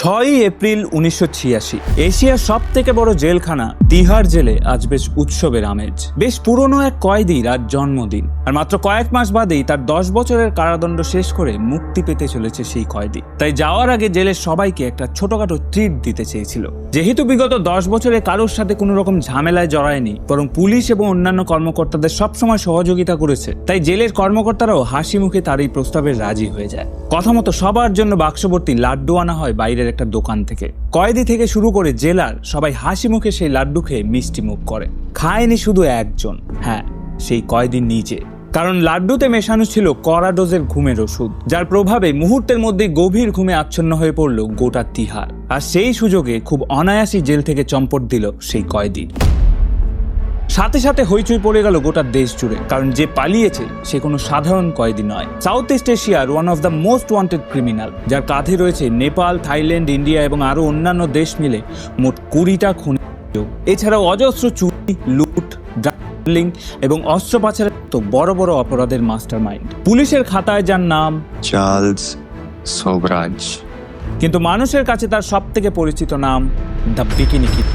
ছয়ই এপ্রিল উনিশশো ছিয়াশি, এশিয়ার সব থেকে বড় জেলখানা তিহার জেলে আজ বেশ উৎসবের আমেজ। বেশ পুরনো এক কয়েদির আজ জন্মদিন, আর মাত্র কয়েক মাস বাদেই তার দশ বছরের কারাদণ্ড শেষ করে মুক্তি পেতে চলেছে সেই কয়েদি। তাই যাওয়ার আগে জেলের সবাইকে একটা ছোটখাটো ট্রিট দিতে চেয়েছিল। যেহেতু বিগত দশ বছরে কারোর সাথে কোনো রকম ঝামেলায় জড়ায়নি, বরং পুলিশ এবং অন্যান্য কর্মকর্তাদের সবসময় সহযোগিতা করেছে, তাই জেলের কর্মকর্তারাও হাসি মুখে তার এই প্রস্তাবে রাজি হয়ে যায়। কথা মতো সবার জন্য বাক্সবর্তী লাড্ডু আনা হয় বাইরের একটা দোকান থেকে। কয়েদি থেকে শুরু করে জেলার সবাই হাসি মুখে সেই লাড্ডু খেয়ে মিষ্টি মুখ করে। খায়নি শুধু একজন হ্যাঁ সেই কয়েদি নিজে। কারণ লাড্ডুতে মেশানো ছিল কড়া ডোজের ঘুমের ওষুধ, যার প্রভাবে মুহূর্তের মধ্যে গভীর ঘুমে আচ্ছন্ন হয়ে পড়ল গোটা তিহার। আর সেই সুযোগে খুব অনায়াসী জেল থেকে চম্পট দিল সেই কয়েদি। সাথে সাথে হইচই পড়ে গেল গোটা দেশ জুড়ে কারণ যে পালিয়েছে সে কোনো সাধারণ কয়েদি নয়। সাউথ ইস্ট এশিয়ার one of the most wanted criminal যার কাঁধে রয়েছে নেপাল থাইল্যান্ড ইন্ডিয়া এবং আরও অন্যান্য দেশ মিলে মোট কুড়িটা খুন। এছাড়াও অজস্র চুরি লুট ড্রাগলিং এবং অস্ত্র পাচারের মতো বড় বড় অপরাধের মাস্টার মাইন্ড পুলিশের খাতায় যার নাম চার্লস সোবরাজ। কিন্তু মানুষের কাছে তার সব থেকে পরিচিত নাম দ্য বিকিনি কিড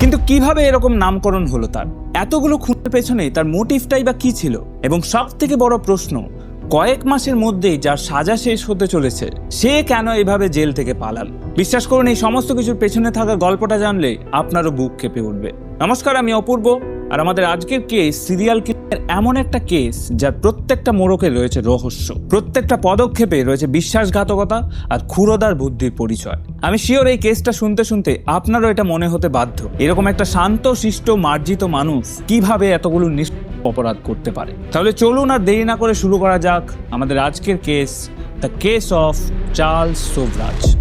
কিন্তু কীভাবে এরকম নামকরণ হলো তার? এতগুলো খুনের পেছনে তার মোটিভটাই বা কি ছিল? এবং সব থেকে বড় প্রশ্ন, কয়েক মাসের মধ্যেই যার সাজা শেষ হতে চলেছে, সে কেন এভাবে জেল থেকে পালাল? বিশ্বাস করুন, এই সমস্ত কিছুর পেছনে থাকা গল্পটা জানলে আপনারও বুক কেঁপে উঠবে। নমস্কার, আমি অপূর্ব। আর আমাদের আজকের কেস সিরিয়াল কিলার এমন একটা কেস যার প্রত্যেকটা মোড়কে রয়েছে রহস্য। প্রত্যেকটা পদক্ষেপে রয়েছে বিশ্বাসঘাতকতা আর ক্ষুরদার বুদ্ধির পরিচয়। আমি শিওর এই কেসটা শুনতে শুনতে আপনারও এটা মনে হতে বাধ্য। এরকম একটা শান্ত, শিষ্ট, মার্জিত মানুষ কীভাবে এতগুলো অপরাধ করতে পারে? তাহলে চলুন আর দেরি না করে শুরু করা যাক আমাদের আজকের case the case of Charles Sobhraj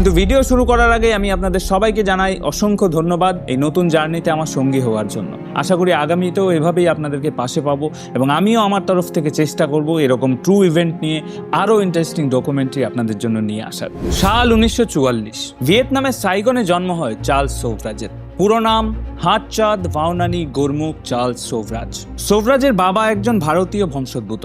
কিন্তু ভিডিও শুরু করার আগে আমি আপনাদের সবাইকে জানাই অসংখ্য ধন্যবাদ এই নতুন জার্নিতে আমার সঙ্গী হওয়ার জন্য। আশা করি আগামীতেও এভাবেই আপনাদেরকে পাশে পাবো এবং আমিও আমার তরফ থেকে চেষ্টা করব এরকম ট্রু ইভেন্ট নিয়ে আরও ইন্টারেস্টিং ডকুমেন্টারি আপনাদের জন্য নিয়ে আসার। সাল উনিশশো চুয়াল্লিশ, ভিয়েতনামের সাইগনে জন্ম হয় চার্লস সোভরাজের। পুরো নাম হাতচাঁদ ভাওনানি গোরমুখ চার্লস সোভরাজ। সোভরাজের বাবা একজন ভারতীয় বংশোদ্ভূত।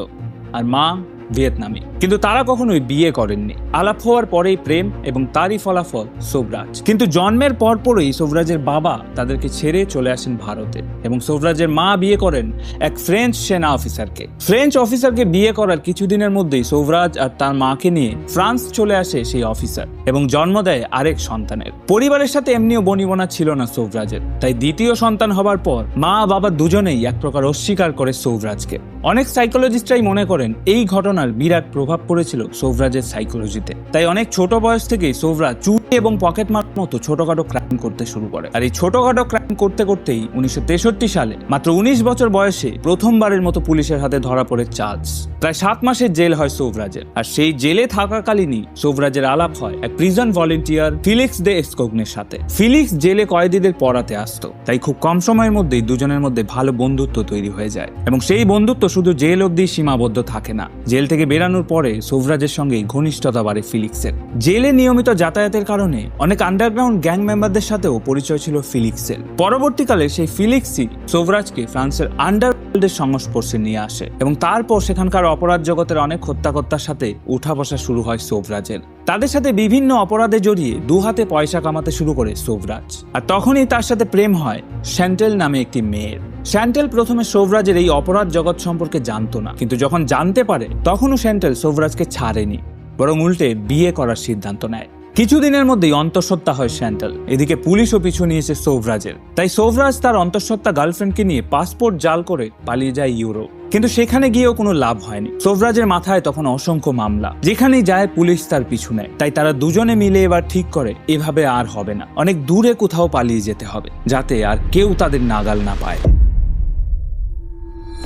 আর মা ভিয়েতনামি। কিন্তু তারা কখনোই বিয়ে করেননি। আলাপ হওয়ার পরেই প্রেম এবং তারই ফলাফল সোভরাজ। কিন্তু জন্মের পরপরই সোভরাজের বাবা তাদেরকে ছেড়ে চলে আসেন ভারতে এবং সোভরাজের মা বিয়ে করেন এক ফ্রেঞ্চ সেনা অফিসারকে। ফ্রেঞ্চ অফিসারকে বিয়ে করার কিছুদিনের মধ্যেই সোভরাজ আর তার মাকে নিয়ে ফ্রান্স চলে আসে সেই অফিসার এবং জন্ম দেয় আরেক সন্তানের। পরিবারের সাথে এমনিও বনিবনা ছিল না সোভরাজের। তাই দ্বিতীয় সন্তান হবার পর মা বাবা দুজনেই এক প্রকার অস্বীকার করে সোভরাজকে। অনেক সাইকোলজিস্টরাই মনে করেন এই ঘটনার বিরাট প্রভাব পড়েছিল সোভরাজের সাইকোলজিতে। তাই অনেক ছোট বয়স থেকেই সোভরাজ চুরি এবং পকেট মার মতো ছোটখাটো ক্রাইম করতে শুরু করে। আর এই ছোটখাটো ক্রাইম করতে করতেই উনিশশো সালে মাত্র উনিশ বছর বয়সে প্রথমবারের মতো পুলিশের হাতে ধরা পড়ে চার্জ প্রায় সাত মাসের জেল হয় সোভরাজের। আর সেই জেলে থাকাকালীনই সোভরাজের আলাপ হয় এক প্রিজন ভলেন্টিয়ার ফিলিক্স দে এসকোগনের সাথে। ফিলিক্স জেলে কয়েদিদের পড়াতে আসতো। তাই খুব কম সময়ের মধ্যেই দুজনের মধ্যে ভালো বন্ধুত্ব তৈরি হয়ে যায়। এবং সেই বন্ধুত্ব শুধু জেল অবধি সীমাবদ্ধ থাকে না, জেল থেকে বেরানোর পরে সোভরাজের সঙ্গে ঘনিষ্ঠতা বাড়ে ফিলিক্সের। জেলে নিয়মিত যাতায়াতের কারণে অনেক আন্ডারগ্রাউন্ড গ্যাং মেম্বারদের সাথেও পরিচয় ছিল ফিলিক্সের। পরবর্তীকালে সেই ফিলিক্সই সোভরাজকে ফ্রান্সের আন্ডারওয়ার্ল্ডের সংস্পর্শে নিয়ে আসে এবং তারপর সেখানকার অপরাধ জগতের অনেক হত্যাকর্তার সাথে উঠা বসা শুরু হয় সোভরাজের। তাদের সাথে বিভিন্ন অপরাধে জড়িয়ে দু হাতে পয়সা কামাতে শুরু করে সোভরাজ। আর তখনই তার সাথে প্রেম হয় শ্যান্টেল নামে একটি মেয়ের। শ্যান্টেল প্রথমে সোভরাজের এই অপরাধ জগৎ সম্পর্কে জানতো না। কিন্তু যখন জানতে পারে, তখনও শ্যান্টেল সোভরাজকে ছাড়েনি, বরং উল্টে বিয়ে করার সিদ্ধান্ত নেয়। কিছুদিনের মধ্যেই অন্তঃসত্ত্বা হয় শ্যান্টেল এদিকে পুলিশও পিছু নিয়েছে সোভরাজের। তাই সোভরাজ তার অন্তঃসত্ত্বা গার্লফ্রেন্ডকে নিয়ে পাসপোর্ট জাল করে পালিয়ে যায় ইউরোপ। কিন্তু সেখানে গিয়েও কোনো লাভ হয়নি। সোভরাজের মাথায় তখন অসংখ্য মামলা, যেখানেই যায় পুলিশ তার পিছু নেয়। তাই তারা দুজনে মিলে এবার ঠিক করে, এভাবে আর হবে না। অনেক দূরে কোথাও পালিয়ে যেতে হবে, যাতে আর কেউ তাদের নাগাল না পায়।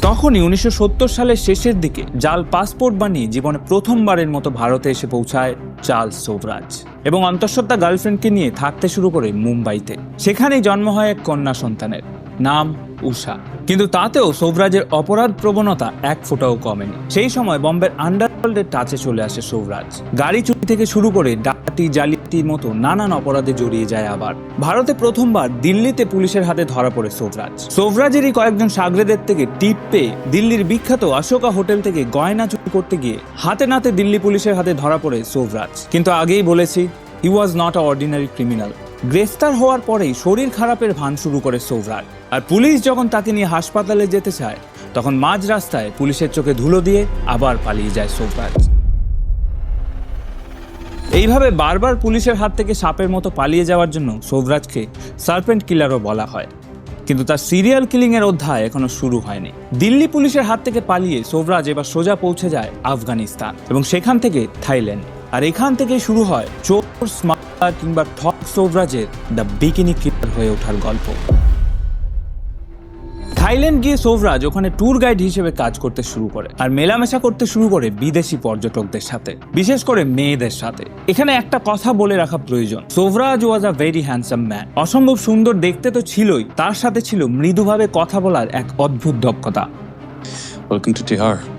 তখনই উনিশশো সত্তর সালের শেষের দিকে জাল পাসপোর্ট বানিয়ে জীবনে প্রথমবারের মতো ভারতে এসে পৌঁছায় চার্লস সোভরাজ এবং অন্তঃসত্ত্বা গার্লফ্রেন্ডকে নিয়ে থাকতে শুরু করে মুম্বাইতে। সেখানেই জন্ম হয় এক কন্যা সন্তানের, নাম উষা। কিন্তু তাতেও সৌভরাজের অপরাধ প্রবণতা এক ফোঁটাও কমেনি। সেই সময় বম্বের আন্ডারওয়ার্ল্ডের টাচে চলে আসে সৌভরাজ গাড়ি চুরি থেকে শুরু করে ডাকাতি জালি ডাকাতির মতো নানান অপরাধে জড়িয়ে যায় আবার। ভারতে প্রথমবার দিল্লিতে পুলিশের হাতে ধরা পড়ে সোভরাজ। সোভরাজেরই কয়েকজন সাগরেদের থেকে টিপ পেয়ে দিল্লির বিখ্যাত অশোকা হোটেল থেকে গয়না চুরি করতে গিয়ে হাতে নাতে দিল্লি পুলিশের হাতে ধরা পড়ে সোভরাজ। কিন্তু আগেই বলেছি he was not ordinary criminal গ্রেফতার হওয়ার পরেই শরীর খারাপের ভান শুরু করে সোভরাজ। আর পুলিশ যখন তাকে নিয়ে হাসপাতালে যেতে চায়, তখন মাঝ রাস্তায় পুলিশের চোখে ধুলো দিয়ে আবার পালিয়ে যায় সোভরাজ। এইভাবে বারবার পুলিশের হাত থেকে সাপের মতো পালিয়ে যাওয়ার জন্য সৌভরাজকে সার্পেন্ট কিলারও বলা হয়। কিন্তু তার সিরিয়াল কিলিং এর অধ্যায় এখনও শুরু হয়নি। দিল্লি পুলিশের হাত থেকে পালিয়ে সৌভরাজ এবার সোজা পৌঁছে যায় আফগানিস্তান এবং সেখান থেকে থাইল্যান্ড। আর এখান থেকে শুরু হয় চোর স্মাগলার কিংবা ঠক সৌভরাজের দ্য বিকিনি কিলার হয়ে ওঠার গল্প। থাইল্যান্ড গিয়ে সোভরাজ ওখানে ট্যুর গাইড হিসেবে কাজ করতে শুরু করে আর মেলামেশা করতে শুরু করে বিদেশি পর্যটকদের সাথে, বিশেষ করে মেয়েদের সাথে। এখানে একটা কথা বলে রাখা প্রয়োজন, Sobhraj was a very handsome man অসম্ভব সুন্দর দেখতে তো ছিলই, তার সাথে ছিল মৃদুভাবে কথা বলার এক অদ্ভুত দক্ষতা। Welcome to Tihar.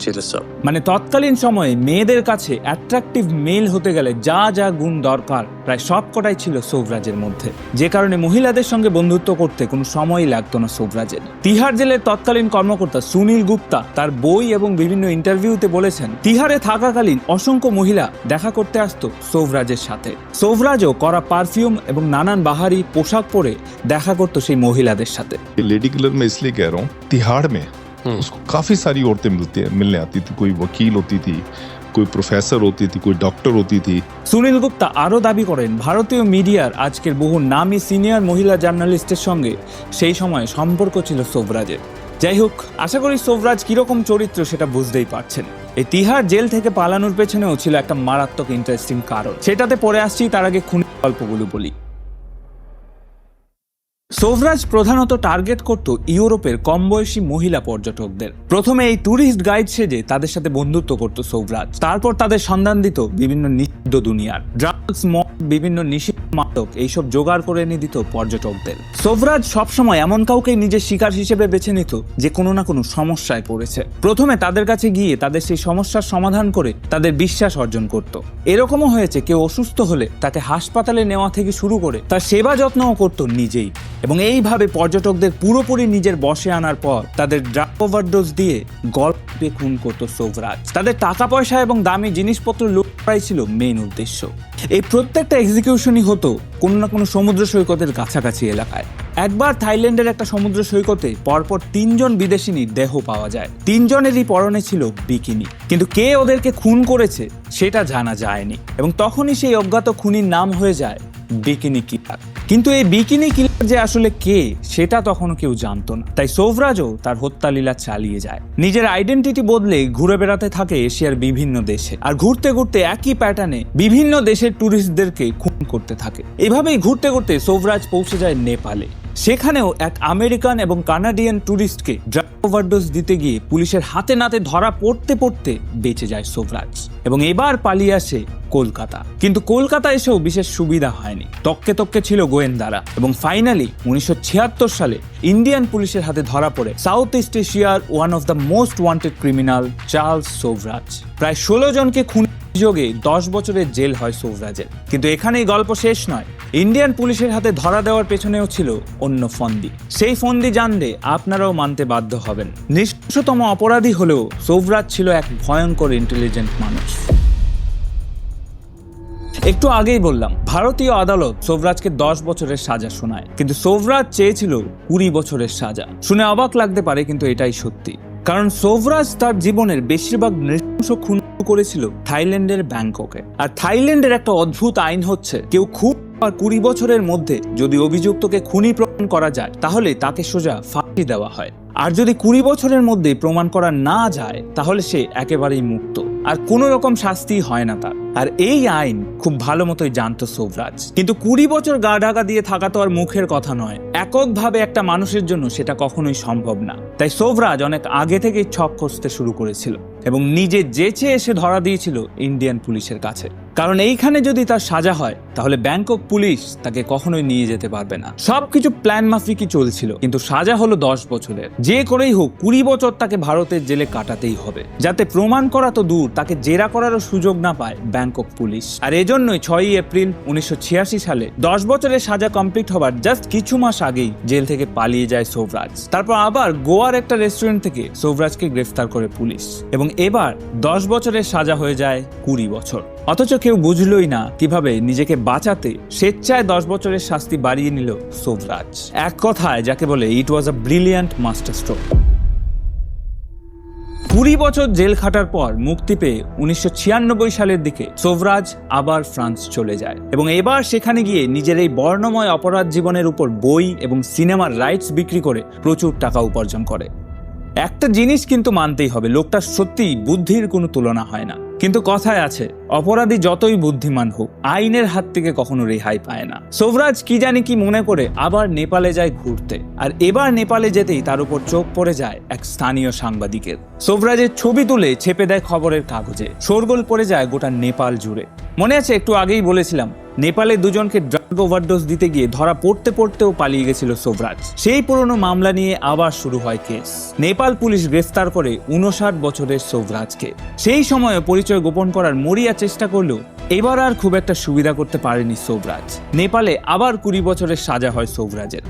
Cheer us up. মানে তৎকালীন সময়ে মেয়েদের কাছে অ্যাট্রাকটিভ মেল হতে গেলে যা যা গুণ দরকার প্রায় সব কটাই ছিল সৌভরাজের মধ্যে যে কারণে মহিলাদের সঙ্গে বন্ধুত্ব করতে কোনো সময়ই লাগতো না সৌভরাজের তিহার জেলের তৎকালীন কর্মকর্তা সুনীল গুপ্তা তার বই এবং বিভিন্ন ইন্টারভিউতে বলেছেন তিহারে থাকাকালীন অসংখ্য মহিলা দেখা করতে আসতো সৌভরাজের সাথে সৌভরাজও করা পারফিউম এবং নানান বাহারি পোশাক পরে দেখা করতো সেই মহিলাদের সাথে ये लेडी किलर मैं इसलिए कह रहा हूँ तिहाड़ में उसको काफी सारी औरतें मिलती है मिलने आती थी कोई वकील होती थी कोई प्रोफेसर होती थी कोई डॉक्टर होती थी সুনীল গুপ্তা আরও দাবি করেন ভারতীয় মিডিয়ার আজকের বহু নামী সিনিয়র মহিলা জার্নালিস্টের সঙ্গে সেই সময় সম্পর্ক ছিল সোভরাজের যাই হোক আশা করি সোভরাজ কিরকম চরিত্র সেটা বুঝতেই পারছেন এই তিহার জেল থেকে পালানোর পেছনেও ছিল একটা মারাত্মক ইন্টারেস্টিং কারণ সেটাতে পরে আসছি তার আগে খুন গল্পগুলো বলি সোভরাজ প্রধানত টার্গেট করত ইউরোপের কম বয়সী মহিলা পর্যটকদের। প্রথমে এই ট্যুরিস্ট গাইড সেজে তাদের সাথে বন্ধুত্ব করত সোভরাজ তারপর তাদের সন্ধান দিত বিভিন্ন নিষিদ্ধ দুনিয়ার। ড্রাগস, মদ, বিভিন্ন নিষিদ্ধ মাদক, এইসব জোগাড় করে এনে দিত পর্যটকদের। সোভরাজ সবসময় এমন কাউকে নিজের শিকার হিসেবে বেছে নিত যে কোনো না কোনো সমস্যায় পড়েছে। প্রথমে তাদের কাছে গিয়ে তাদের সেই সমস্যার সমাধান করে তাদের বিশ্বাস অর্জন করত। এরকমও হয়েছে, কেউ অসুস্থ হলে তাকে হাসপাতালে নেওয়া থেকে শুরু করে তার সেবা যত্নও করত নিজেই। এবং এইভাবে পর্যটকদের পুরোপুরি নিজের বসে আনার পর তাদের ড্রাগ ওভারডোজ দিয়ে গল্পে খুন করত সোভরাজ। তাদের টাকা পয়সা এবং দামি জিনিসপত্র লুট করাই ছিল মেন উদ্দেশ্য। এই প্রত্যেকটা এক্সিকিউশনই হতো কোনো না কোনো সমুদ্র সৈকতের কাছাকাছি এলাকায়। একবার থাইল্যান্ডের একটা সমুদ্র সৈকতে পরপর তিনজন বিদেশিনীর দেহ পাওয়া যায়। তিনজনেরই পরনে ছিল বিকিনি। কিন্তু কে ওদেরকে খুন করেছে সেটা জানা যায়নি। এবং তখনই সেই অজ্ঞাত খুনির নাম হয়ে যায় বিকিনি কিলার। কিন্তু এই বিকিনি কিলার যে আসলে কে, সেটা তখনও কেউ জানতো না। তাই সোভরাজও তার হত্যালীলা চালিয়ে যায়। নিজের আইডেন্টিটি বদলে ঘুরে বেড়াতে থাকে এশিয়ার বিভিন্ন দেশে। আর ঘুরতে ঘুরতে একই প্যাটার্নে বিভিন্ন দেশের ট্যুরিস্টদেরকে খুন করতে থাকে। এভাবেই ঘুরতে ঘুরতে সোভরাজ পৌঁছে যায় নেপালে। সেখানেও এক আমেরিকান এবং কানাডিয়ান ট্যুরিস্টকে ড্রাগ ওভারডোজ দিতে গিয়ে পুলিশের হাতে নাতে ধরা পড়তে পড়তে বেঁচে যায় সোভরাজ এবং এবার পালিয়ে আসে কলকাতা। কিন্তু কলকাতা এসেও বিশেষ সুবিধা হয়নি। তককে তককে ছিল গোয়েন্দারা এবং ফাইনালি উনিশশো ছিয়াত্তর সালে ইন্ডিয়ান পুলিশের হাতে ধরা পড়ে সাউথ ইস্ট এশিয়ার one of the most wanted criminal Charles Sobhraj প্রায় ষোলো জনকে খুন অভিযোগে দশ বছরের জেল হয় সোভরাজের। কিন্তু এখানেই গল্প শেষ নয়। ইন্ডিয়ান পুলিশের হাতে ধরা দেওয়ার পেছনেও ছিল অন্য ফন্দি। সেই ফন্দি জানলে আপনারাও মানতে বাধ্য হবেন। নিষ্ঠতম অপরাধী হলেও সোভরাজ ছিল এক ভয়ঙ্কর ইন্টেলিজেন্ট মানুষ। একটু আগেই বললাম, ভারতীয় আদালত সোভরাজকে দশ বছরের সাজা শোনায়। কিন্তু সোভরাজ চেয়েছিল কুড়ি বছরের সাজা। শুনে অবাক লাগতে পারে, কিন্তু এটাই সত্যি। কারণ সোভরাজ তার জীবনের বেশিরভাগ নৃশংস খুন করেছিল থাইল্যান্ডের ব্যাংককে। আর থাইল্যান্ডের একটা অদ্ভুত আইন হচ্ছে, কেউ খুব আর কুড়ি বছরের মধ্যে যদি অভিযুক্তকে খুনি প্রমাণ করা যায়, তাহলে তাকে সোজা ফাঁসি দেওয়া হয়। আর যদি কুড়ি বছরের মধ্যে প্রমাণ করা না যায়, তাহলে সে একেবারেই মুক্ত। আর কোনো রকম শাস্তি হয় না তার। আর এই আইন খুব ভালো মতোই জানতো সৌভরাজ কিন্তু কুড়ি বছর গা ঢাকা দিয়ে থাকা তো আর মুখের কথা নয়। এককভাবে একটা মানুষের জন্য সেটা কখনোই সম্ভব না। তাই সৌভরাজ অনেক আগে থেকেই ছক কষতে শুরু করেছিল এবং নিজে যেচে এসে ধরা দিয়েছিল ইন্ডিয়ান পুলিশের কাছে। কারণ এইখানে যদি তার সাজা হয়, তাহলে ব্যাংকক পুলিশ তাকে কখনোই নিয়ে যেতে পারবে না। সবকিছু প্ল্যান মাফিকই চলছিল, কিন্তু সাজা হলো দশ বছরের। যে করেই হোক, কুড়ি বছর তাকে ভারতের জেলে কাটাতেই হবে। যাতে প্রমাণ করা তো দূর, তাকে জেরা করারও সুযোগ না পায় ব্যাংকক পুলিশ। আর এজন্যই ছয়ই এপ্রিল উনিশশো ছিয়াশি সালে দশ বছরের সাজা কমপ্লিট হবার জাস্ট কিছু মাস আগেই জেল থেকে পালিয়ে যায় সৌভরাজ। তারপর আবার গোয়ার একটা রেস্টুরেন্ট থেকে সৌভরাজকে গ্রেফতার করে পুলিশ। এবং এবার দশ বছরের সাজা হয়ে যায় কুড়ি বছর। অথচ কেউ বুঝলই না কীভাবে নিজেকে বাঁচাতে স্বেচ্ছায় দশ বছরের শাস্তি বাড়িয়ে নিল সোভরাজ এক কথায় যাকে বলে it was a brilliant master stroke কুড়ি বছর জেল খাটার পর মুক্তি পেয়ে উনিশশো ছিয়ানব্বই সালের দিকে সোভরাজ আবার ফ্রান্স চলে যায় এবং এবার সেখানে গিয়ে নিজের এই বর্ণময় অপরাধ জীবনের উপর বই এবং সিনেমার রাইটস বিক্রি করে প্রচুর টাকা উপার্জন করে। একটা জিনিস কিন্তু মানতেই হবে, লোকটা সত্যিই বুদ্ধির কোনো তুলনা হয় না। কিন্তু কথায় আছে, অপরাধী যতই বুদ্ধিমান হোক, আইনের হাত থেকে কখনো রেহাই পায় না। সোভরাজ কি জানি কি মনে করে আবার নেপালে যায় ঘুরতে, আর এবার নেপালে যেতেই তার উপর চোখ পড়ে যায় এক স্থানীয় সাংবাদিকের। সোভরাজের ছবি তুলে ছেপে দেয় খবরের কাগজে, শোরগোল পড়ে যায় গোটা নেপাল জুড়ে। মনে আছে একটু আগেই বলেছিলাম নেপালে দুজনকে ড্রাগ ওভারডোজ দিতে গিয়ে ধরা পড়তে পড়তেও পালিয়ে গেছিল সোভরাজ। সেই পুরনো মামলা নিয়ে আবার শুরু হয় কেস। নেপাল পুলিশ গ্রেফতার করে উনষাট বছরের সোভরাজকে। সেই সময়ে পরিচয় গোপন করার মরিয়া চেষ্টা করলেও এবার আর খুব একটা সুবিধা করতে পারেনি সোভরাজ। নেপালে আবার কুড়ি বছরের সাজা হয় সোভরাজের।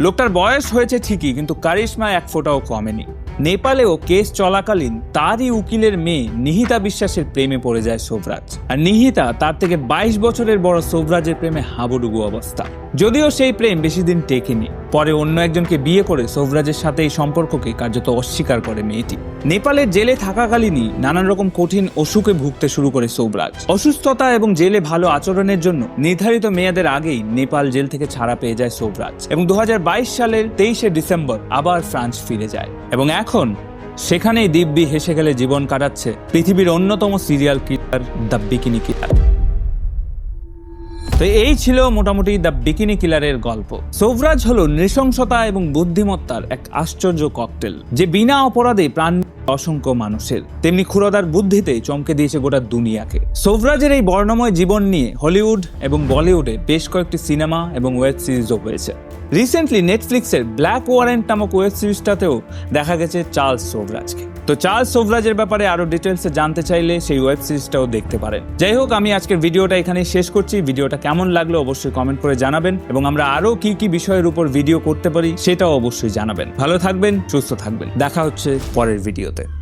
লোকটার বয়স হয়েছে ঠিকই, কিন্তু কারিশমা এক ফোঁটাও কমেনি। নেপালেও কেস চলাকালীন তারই উকিলের মেয়ে নিহিতা বিশ্বাসের প্রেমে পড়ে যায় সোভরাজ। আর নিহিতা তার থেকে বাইশ বছরের বড় সোভরাজের প্রেমে হাবুডুবু অবস্থা। যদিও সেই প্রেম বেশি দিন টেকেনি, পরে অন্য একজনকে বিয়ে করে সোভরাজের সাথে এই সম্পর্ককে কার্যত অস্বীকার করে মেয়েটি। নেপালের জেলে থাকাকালীনই নানান রকম কঠিন অসুখে ভুগতে শুরু করে সৌভরাজ। অসুস্থতা এবং জেলে ভালো আচরণের জন্য নির্ধারিত মেয়াদের আগেই নেপাল জেল থেকে ছাড়া পেয়ে যায় সৌভরাজ এবং দু হাজার বাইশ সালের তেইশে ডিসেম্বর আবার ফ্রান্স ফিরে যায়। এবং এখন সেখানেই দিব্যি হেসে গেলে জীবন কাটাচ্ছে পৃথিবীর অন্যতম serial killer the bikini killer তো এই ছিল মোটামুটি দ্য বিকিনি কিলারের গল্প। সৌভরাজ হলো নৃশংসতা এবং বুদ্ধিমত্তার এক আশ্চর্য ককটেল যে বিনা অপরাধে প্রাণ অসংখ্য মানুষের। তেমনি ক্ষুরদার বুদ্ধিতে চমকে দিয়েছে গোটা দুনিয়াকে। সৌভরাজের এই বর্ণময় জীবন নিয়ে হলিউড এবং বলিউডে বেশ কয়েকটি সিনেমা এবং ওয়েব সিরিজও হয়েছে। রিসেন্টলি নেটফ্লিক্সের ব্ল্যাক ওয়ারেন্ট নামক ওয়েব সিরিজটাতেও দেখা গেছে চার্লস সোভরাজকে তো চার্লস সোভরাজের ব্যাপারে আরও ডিটেলসে জানতে চাইলে সেই ওয়েব সিরিজটাও দেখতে পারেন। যাই হোক, আমি আজকের ভিডিওটা এখানেই শেষ করছি। ভিডিওটা কেমন লাগল অবশ্যই কমেন্ট করে জানাবেন এবং আমরা আরও কি কি বিষয়ের উপর ভিডিও করতে পারি সেটাও অবশ্যই জানাবেন। ভালো থাকবেন, সুস্থ থাকবেন। দেখা হচ্ছে পরের ভিডিওতে